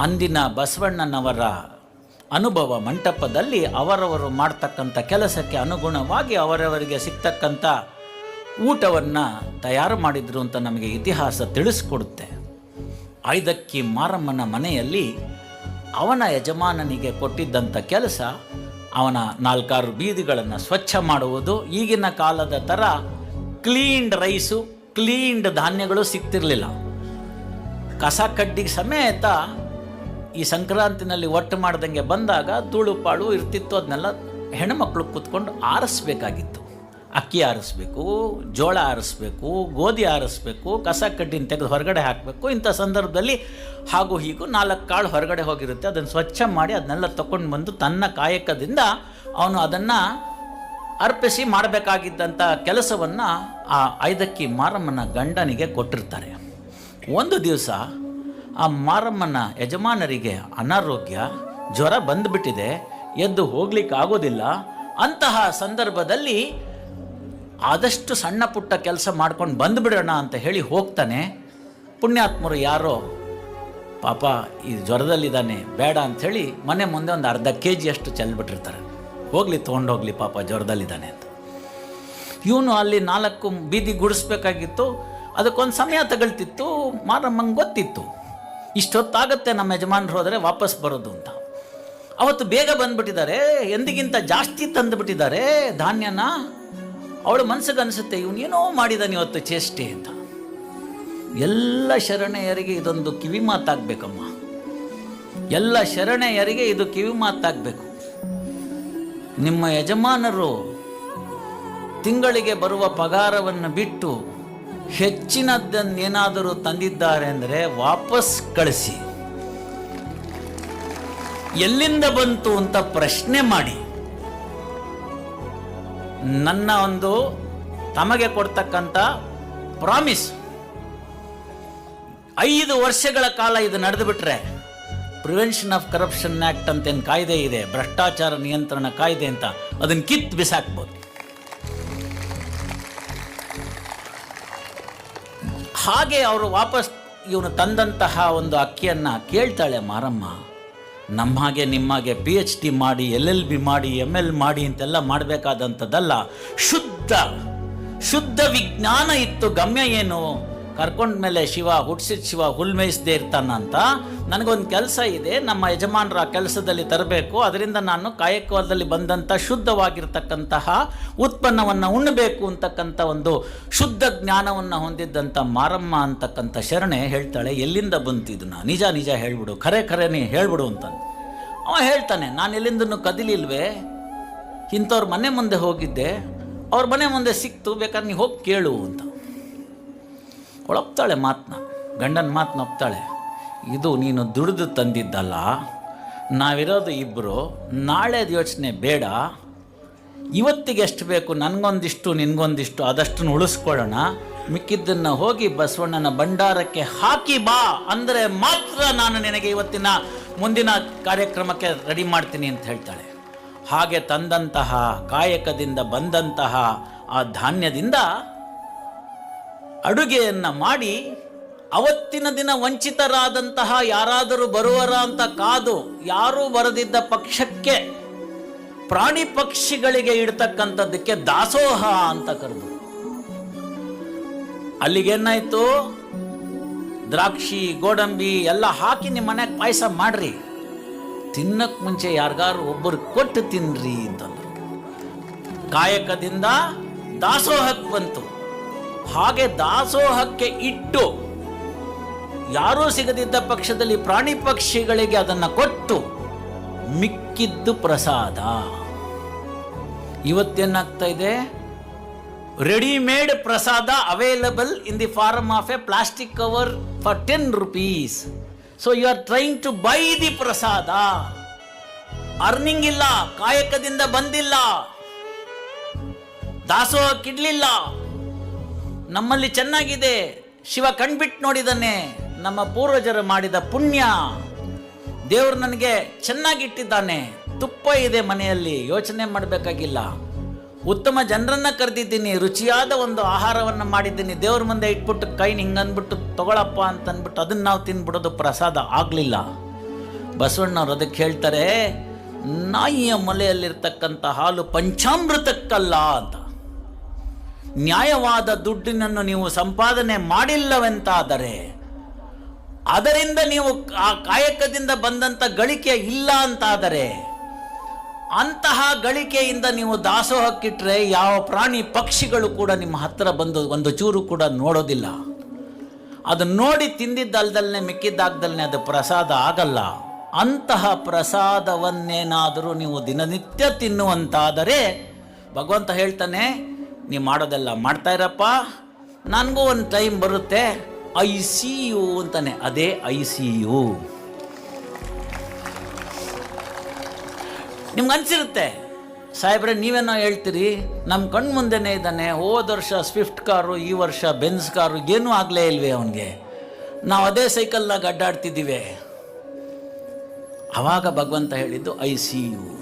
ಅಂದಿನ ಬಸವಣ್ಣನವರ ಅನುಭವ ಮಂಟಪದಲ್ಲಿ ಅವರವರು ಮಾಡ್ತಕ್ಕಂಥ ಕೆಲಸಕ್ಕೆ ಅನುಗುಣವಾಗಿ ಅವರವರಿಗೆ ಸಿಗ್ತಕ್ಕಂಥ ಊಟವನ್ನು ತಯಾರು ಮಾಡಿದ್ರು ಅಂತ ನಮಗೆ ಇತಿಹಾಸ ತಿಳಿಸ್ಕೊಡುತ್ತೆ. ಐದಕ್ಕಿ ಮಾರಮ್ಮನ ಮನೆಯಲ್ಲಿ ಅವನ ಯಜಮಾನನಿಗೆ ಕೊಟ್ಟಿದ್ದಂಥ ಕೆಲಸ ಅವನ ನಾಲ್ಕಾರು ಬೀದಿಗಳನ್ನು ಸ್ವಚ್ಛ ಮಾಡುವುದು. ಈಗಿನ ಕಾಲದ ಥರ ಕ್ಲೀನ್ಡ್ ರೈಸು, ಕ್ಲೀನ್ಡ್ ಧಾನ್ಯಗಳು ಸಿಗ್ತಿರಲಿಲ್ಲ. ಕಸ ಕಡ್ಡಿ ಸಮೇತ ಈ ಸಂಕ್ರಾಂತಿನಲ್ಲಿ ಒಟ್ಟು ಮಾಡ್ದಂಗೆ ಬಂದಾಗ ತುಳುಪಾಳು ಇರ್ತಿತ್ತು, ಅದನ್ನೆಲ್ಲ ಹೆಣ್ಮಕ್ಳು ಕೂತ್ಕೊಂಡು ಆರಿಸ್ಬೇಕಾಗಿತ್ತು. ಅಕ್ಕಿ ಆರಿಸ್ಬೇಕು, ಜೋಳ ಆರಿಸ್ಬೇಕು, ಗೋಧಿ ಆರಿಸ್ಬೇಕು, ಕಸ ಕಡ್ಡಿನ ತೆಗೆದು ಹೊರಗಡೆ ಹಾಕಬೇಕು. ಇಂಥ ಸಂದರ್ಭದಲ್ಲಿ ಹಾಗೂ ಹೀಗೂ ನಾಲ್ಕು ಕಾಳು ಹೊರಗಡೆ ಹೋಗಿರುತ್ತೆ. ಅದನ್ನು ಸ್ವಚ್ಛ ಮಾಡಿ ಅದನ್ನೆಲ್ಲ ತಗೊಂಡು ಬಂದು ತನ್ನ ಕಾಯಕದಿಂದ ಅವನು ಅದನ್ನು ಅರ್ಪಿಸಿ ಮಾಡಬೇಕಾಗಿದ್ದಂಥ ಕೆಲಸವನ್ನು ಆ ಐದಕ್ಕಿ ಮಾರಮ್ಮನ ಗಂಡನಿಗೆ ಕೊಟ್ಟಿರ್ತಾರೆ. ಒಂದು ದಿವಸ ಆ ಮಾರಮ್ಮನ ಯಜಮಾನರಿಗೆ ಅನಾರೋಗ್ಯ, ಜ್ವರ ಬಂದುಬಿಟ್ಟಿದೆ, ಎದ್ದು ಹೋಗ್ಲಿಕ್ಕೆ ಆಗೋದಿಲ್ಲ ಅಂತಹ ಸಂದರ್ಭದಲ್ಲಿ ಆದಷ್ಟು ಸಣ್ಣ ಪುಟ್ಟ ಕೆಲಸ ಮಾಡ್ಕೊಂಡು ಬಂದುಬಿಡೋಣ ಅಂತ ಹೇಳಿ ಹೋಗ್ತಾನೆ. ಪುಣ್ಯಾತ್ಮರು ಯಾರೋ, ಪಾಪ, ಈ ಜ್ವರದಲ್ಲಿದ್ದಾನೆ, ಬೇಡ ಅಂಥೇಳಿ ಮನೆ ಮುಂದೆ ಒಂದು ಅರ್ಧ ಕೆ ಜಿಯಷ್ಟು ಚೆಲ್ಬಿಟ್ಟಿರ್ತಾರೆ. ಹೋಗಲಿ, ತೊಗೊಂಡೋಗ್ಲಿ ಪಾಪ ಜ್ವರದಲ್ಲಿದ್ದಾನೆ ಅಂತ. ಇವನು ಅಲ್ಲಿ ನಾಲ್ಕು ಬೀದಿ ಗುಡಿಸ್ಬೇಕಾಗಿತ್ತು. ಅದಕ್ಕೊಂದು ಸಮಯ ತಗೊಳ್ತಿತ್ತು. ಮಾರಮ್ಮಂಗೆ ಗೊತ್ತಿತ್ತು. ಇಷ್ಟೊತ್ತಾಗತ್ತೆ ನಮ್ಮ ಯಜಮಾನರು ಹೋದರೆ ವಾಪಸ್ ಬರೋದು ಅಂತ. ಅವತ್ತು ಬೇಗ ಬಂದ್ಬಿಟ್ಟಿದ್ದಾರೆ, ಎಂದಿಗಿಂತ ಜಾಸ್ತಿ ತಂದುಬಿಟ್ಟಿದ್ದಾರೆ ಧಾನ್ಯನ. ಅವಳು ಮನಸ್ಸಿಗೆ ಅನಿಸುತ್ತೆ, ಇವನು ಏನೋ ಮಾಡಿದಾನೆ ಇವತ್ತು ಚೇಷ್ಟೆ ಅಂತ. ಎಲ್ಲ ಶರಣೆಯರಿಗೆ ಇದೊಂದು ಕಿವಿ ಮಾತಾಗಬೇಕಮ್ಮ. ಎಲ್ಲ ಶರಣೆಯರಿಗೆ ಇದು ಕಿವಿ ಮಾತಾಗಬೇಕು. ನಿಮ್ಮ ಯಜಮಾನರು ತಿಂಗಳಿಗೆ ಬರುವ ಪಗಾರವನ್ನು ಬಿಟ್ಟು ಹೆಚ್ಚಿನದ್ದನ್ನೇನಾದರೂ ತಂದಿದ್ದಾರೆ ಅಂದರೆ ವಾಪಸ್ ಕಳಿಸಿ. ಎಲ್ಲಿಂದ ಬಂತು ಅಂತ ಪ್ರಶ್ನೆ ಮಾಡಿ. ನನ್ನ ಒಂದು ತಮಗೆ ಕೊಡ್ತಕ್ಕಂಥ ಪ್ರಾಮಿಸ್. ಐದು ವರ್ಷಗಳ ಕಾಲ ಇದು ನಡೆದು ಬಿಟ್ರೆ ಪ್ರಿವೆನ್ಷನ್ ಆಫ್ ಕರಪ್ಷನ್ ಆ್ಯಕ್ಟ್ ಅಂತೇನು ಕಾಯ್ದೆ ಇದೆ, ಭ್ರಷ್ಟಾಚಾರ ನಿಯಂತ್ರಣ ಕಾಯ್ದೆ ಅಂತ. ಅದನ್ನು ಕಿತ್ತು ಬಿಸಾಕ್ಬೋದು. ಹಾಗೆ ಅವರು ವಾಪಸ್ ಇವನು ತಂದಂತಹ ಒಂದು ಅಕ್ಕಿಯನ್ನು ಕೇಳ್ತಾಳೆ, ಮಾರಮ್ಮ ನಮ್ಮ ಹಾಗೆ ನಿಮ್ಮ ಹಾಗೆ ಪಿ ಎಚ್ ಡಿ ಮಾಡಿ ಎಲ್ ಎಲ್ ಬಿ ಮಾಡಿ ಎಂ ಎಲ್ ಮಾಡಿ ಅಂತೆಲ್ಲ ಮಾಡಬೇಕಾದಂಥದ್ದಲ್ಲ, ಶುದ್ಧ ಶುದ್ಧ ವಿಜ್ಞಾನ ಇತ್ತು, ಗಮ್ಯ ಏನು? ಕರ್ಕೊಂಡ್ಮೇಲೆ ಶಿವ ಹುಟ್ಟಿಸಿದ ಶಿವ ಹುಲ್ಮೇಯಿಸದೇ ಇರ್ತಾನ ಅಂತ ನನಗೊಂದು ಕೆಲಸ ಇದೆ, ನಮ್ಮ ಯಜಮಾನರ ಕೆಲಸದಲ್ಲಿ ತರಬೇಕು, ಅದರಿಂದ ನಾನು ಕಾಯಕದಲ್ಲಿ ಬಂದಂಥ ಶುದ್ಧವಾಗಿರ್ತಕ್ಕಂತಹ ಉತ್ಪನ್ನವನ್ನು ಉಣ್ಣಬೇಕು ಅಂತಕ್ಕಂಥ ಒಂದು ಶುದ್ಧ ಜ್ಞಾನವನ್ನು ಹೊಂದಿದ್ದಂಥ ಮಾರಮ್ಮ ಅಂತಕ್ಕಂಥ ಶರಣೆ ಹೇಳ್ತಾಳೆ, ಎಲ್ಲಿಂದ ಬಂತು ಇದನ್ನು ನಿಜ ನಿಜ ಹೇಳ್ಬಿಡು, ಖರೆ ಖರೇನೇ ಹೇಳ್ಬಿಡು ಅಂತ ಅವ ಹೇಳ್ತಾನೆ, ನಾನು ಎಲ್ಲಿಂದನೂ ಕದಿಲಿಲ್ವೇ? ಇಂಥವ್ರ ಮನೆ ಮುಂದೆ ಹೋಗಿದ್ದೆ, ಅವ್ರ ಮನೆ ಮುಂದೆ ಸಿಕ್ತು, ಬೇಕಾದ್ರೆ ನೀವು ಹೋಗಿ ಕೇಳು ಅಂತ. ಒಳಪ್ತಾಳೆ ಮಾತನ್ನ ಗಂಡನ ಮಾತನ್ನ ಒಪ್ತಾಳೆ, ಇದು ನೀನು ದುಡಿದು ತಂದಿದ್ದಲ್ಲ, ನಾವಿರೋದು ಇಬ್ಬರು ನಾಳೆದು ಯೋಚನೆ ಬೇಡ, ಇವತ್ತಿಗೆ ಎಷ್ಟು ಬೇಕು, ನನಗೊಂದಿಷ್ಟು, ನಿನಗೊಂದಿಷ್ಟು, ಅದಷ್ಟನ್ನು ಉಳಿಸ್ಕೊಳ್ಳೋಣ, ಮಿಕ್ಕಿದ್ದನ್ನು ಹೋಗಿ ಬಸವಣ್ಣನ ಭಂಡಾರಕ್ಕೆ ಹಾಕಿ ಬಾ ಅಂದರೆ ಮಾತ್ರ ನಾನು ನಿನಗೆ ಇವತ್ತಿನ ಮುಂದಿನ ಕಾರ್ಯಕ್ರಮಕ್ಕೆ ರೆಡಿ ಮಾಡ್ತೀನಿ ಅಂತ ಹೇಳ್ತಾಳೆ. ಹಾಗೆ ತಂದಂತಹ, ಕಾಯಕದಿಂದ ಬಂದಂತಹ, ಆ ಧಾನ್ಯದಿಂದ ಅಡುಗೆಯನ್ನು ಮಾಡಿ ಅವತ್ತಿನ ದಿನ ವಂಚಿತರಾದಂತಹ ಯಾರಾದರೂ ಬರುವರ ಅಂತ ಕಾದು ಯಾರೂ ಬರದಿದ್ದ ಪಕ್ಷಕ್ಕೆ ಪ್ರಾಣಿ ಪಕ್ಷಿಗಳಿಗೆ ಇಡ್ತಕ್ಕಂಥದ್ದಕ್ಕೆ ದಾಸೋಹ ಅಂತ ಕರೆದು ಅಲ್ಲಿಗೇನಾಯ್ತು ದ್ರಾಕ್ಷಿ, ಗೋಡಂಬಿ ಎಲ್ಲ ಹಾಕಿ ನಿಮ್ಮ ಮನೆಗೆ ಪಾಯಸ ಮಾಡ್ರಿ. ತಿನ್ನಕ್ ಮುಂಚೆ ಯಾರಿಗಾರು ಒಬ್ಬರು ಕೊಟ್ಟು ತಿನ್ರಿ ಅಂತಂದ್ರು. ಕಾಯಕದಿಂದ ದಾಸೋಹಕ್ಕೆ ಬಂತು. ಹಾಗೆ ದಾಸೋಹಕ್ಕೆ ಇಟ್ಟು ಯಾರೂ ಸಿಗದಿದ್ದ ಪಕ್ಷದಲ್ಲಿ ಪ್ರಾಣಿ ಪಕ್ಷಿಗಳಿಗೆ ಅದನ್ನು ಕೊಟ್ಟು ಮಿಕ್ಕಿದ್ದು ಪ್ರಸಾದ. ಇವತ್ತೇನಾಗ್ತಾ ಇದೆ? Readymade prasada available in the form of a plastic cover for ten rupees so you are trying to buy the prasada earning ಇಲ್ಲ ಕಾಯಕದಿಂದ ಬಂದಿಲ್ಲ. ದಾಸೋಹಕ್ಕಿಡ್ಲಿಲ್ಲ ನಮ್ಮಲ್ಲಿ ಚೆನ್ನಾಗಿದೆ. ಶಿವ ಕಣ್ಬಿಟ್ಟು ನೋಡಿದಾನೆ ನಮ್ಮ ಪೂರ್ವಜರು ಮಾಡಿದ ಪುಣ್ಯ. ದೇವರು ನನಗೆ ಚೆನ್ನಾಗಿಟ್ಟಿದ್ದಾನೆ. ತುಪ್ಪ ಇದೆ ಮನೆಯಲ್ಲಿ, ಯೋಚನೆ ಮಾಡಬೇಕಾಗಿಲ್ಲ. ಉತ್ತಮ ಜನರನ್ನು ಕರೆದಿದ್ದೀನಿ, ರುಚಿಯಾದ ಒಂದು ಆಹಾರವನ್ನು ಮಾಡಿದ್ದೀನಿ. ದೇವ್ರ ಮುಂದೆ ಇಟ್ಬಿಟ್ಟು ಕೈನ ಹಿಂಗಂದ್ಬಿಟ್ಟು ತಗೊಳಪ್ಪ ಅಂತ ಅಂದ್ಬಿಟ್ಟು ಅದನ್ನ ನಾವು ತಿನ್ಬಿಡೋದು ಪ್ರಸಾದ ಆಗಲಿಲ್ಲ. ಬಸವಣ್ಣವ್ರು ಅದಕ್ಕೆ ಹೇಳ್ತಾರೆ, ನಾಯಿಯ ಮೊಲೆಯಲ್ಲಿರ್ತಕ್ಕಂಥ ಹಾಲು ಪಂಚಾಮೃತಕ್ಕಲ್ಲ ಅಂತ. ನ್ಯಾಯವಾದ ದುಡ್ಡಿನನ್ನು ನೀವು ಸಂಪಾದನೆ ಮಾಡಿಲ್ಲವೆಂತಾದರೆ, ಅದರಿಂದ ನೀವು ಆ ಕಾಯಕದಿಂದ ಬಂದಂಥ ಗಳಿಕೆ ಇಲ್ಲ ಅಂತಾದರೆ, ಅಂತಹ ಗಳಿಕೆಯಿಂದ ನೀವು ದಾಸೋಹಕ್ಕಿಟ್ಟರೆ ಯಾವ ಪ್ರಾಣಿ ಪಕ್ಷಿಗಳು ಕೂಡ ನಿಮ್ಮ ಹತ್ತಿರ ಬಂದು ಒಂದು ಚೂರು ಕೂಡ ನೋಡೋದಿಲ್ಲ. ಅದು ನೋಡಿ ತಿಂದಿದ್ದಲ್ದಲ್ಲೇ ಮಿಕ್ಕಿದ್ದಾಗ್ದಲ್ಲೇ ಅದು ಪ್ರಸಾದ ಆಗಲ್ಲ. ಅಂತಹ ಪ್ರಸಾದವನ್ನೇನಾದರೂ ನೀವು ದಿನನಿತ್ಯ ತಿನ್ನುವಂತಾದರೆ, ಭಗವಂತ ಹೇಳ್ತಾನೆ ನೀವು ಮಾಡೋದೆಲ್ಲ ಮಾಡ್ತಾ ಇರಪ್ಪ. ನನಗೂ ಒಂದು ಟೈಮ್ ಬರುತ್ತೆ. ಐ ಸಿ ಯು ಅಂತಾನೆ. ಅದೇ ಐ ಸಿ ಯು ನಿಮ್ಗೆ ಅನಿಸಿರುತ್ತೆ? ಸಾಹೇಬ್ರೆ, ನೀವೇನೋ ಹೇಳ್ತೀರಿ? ನಮ್ಮ ಕಣ್ಣು ಮುಂದೆನೇ ಇದ್ದಾನೆ. ಹೋದ ವರ್ಷ ಸ್ವಿಫ್ಟ್ ಕಾರು, ಈ ವರ್ಷ ಬೆನ್ಸ್ ಕಾರು, ಏನೂ ಆಗಲೇ ಇಲ್ವೇ ಅವನಿಗೆ. ನಾವು ಅದೇ ಸೈಕಲ್ನಾಗ ಅಡ್ಡಾಡ್ತಿದ್ದೀವಿ. ಆವಾಗ ಭಗವಂತ ಹೇಳಿದ್ದು ಐ ಸಿ ಯು